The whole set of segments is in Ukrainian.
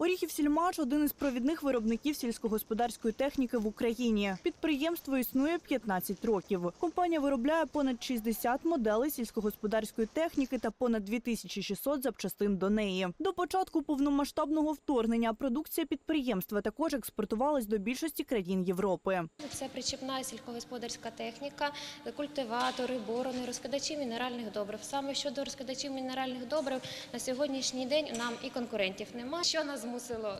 Оріхів Сільмаш один із провідних виробників сільськогосподарської техніки в Україні. Підприємство існує 15 років. Компанія виробляє понад 60 моделей сільськогосподарської техніки та понад 2600 запчастин до неї. До початку повномасштабного вторгнення продукція підприємства також експортувалась до більшості країн Європи. Це причіпна сільськогосподарська техніка, культиватори, борони, розкидачі мінеральних добрив. Саме щодо розкидачів мінеральних добрив на сьогоднішній день нам і конкурентів немає. Що нас змусило?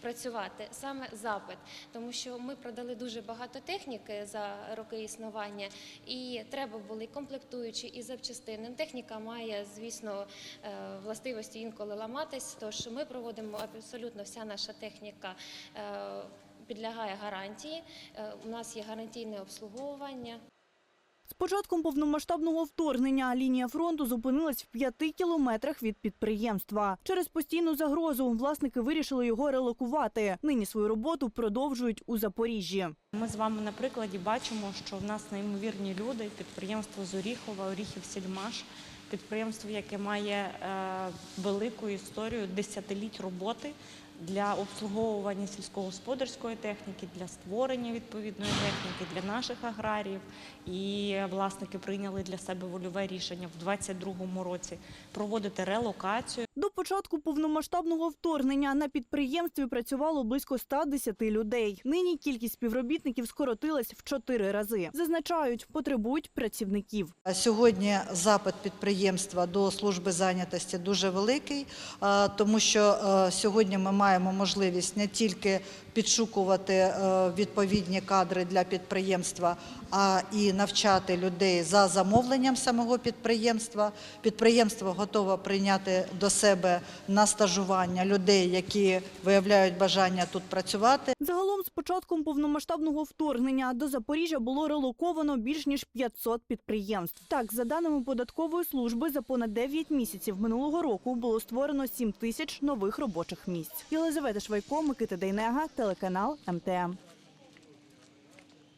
Працювати саме запит, тому що ми продали дуже багато техніки за роки існування, і треба були комплектуючі і запчастини. Техніка має, звісно, е, властивості інколи ламатись. Тож ми проводимо абсолютно вся наша техніка е, підлягає гарантії. Е, У нас є гарантійне обслуговування. Початком повномасштабного вторгнення лінія фронту зупинилась в п'яти кілометрах від підприємства. Через постійну загрозу власники вирішили його релокувати. Нині свою роботу продовжують у Запоріжжі. Ми з вами на прикладі бачимо, що в нас неймовірні люди, підприємство з Оріхова, Оріхів Сільмаш, підприємство, яке має е, велику історію десятиліть роботи для обслуговування сільськогосподарської техніки, для створення відповідної техніки для наших аграріїв. І власники прийняли для себе вольове рішення в 2022 році проводити релокацію. Початку повномасштабного вторгнення на підприємстві працювало близько 110 людей. Нині кількість співробітників скоротилась в чотири рази. Зазначають, потребують працівників. Сьогодні запит підприємства до служби зайнятості дуже великий, е, тому що е, сьогодні ми маємо можливість не тільки підшукувати е, відповідні кадри для підприємства, а і навчати людей за замовленням самого підприємства. Підприємство готове прийняти до на стажування людей, які виявляють бажання тут працювати. Загалом з початком повномасштабного вторгнення до Запоріжжя було релоковано більш ніж 500 підприємств. Так, за даними податкової служби, за понад 9 місяців минулого року було створено 7 тисяч нових робочих місць. Єлизавета Швайко, Микита Дейнега, телеканал МТМ.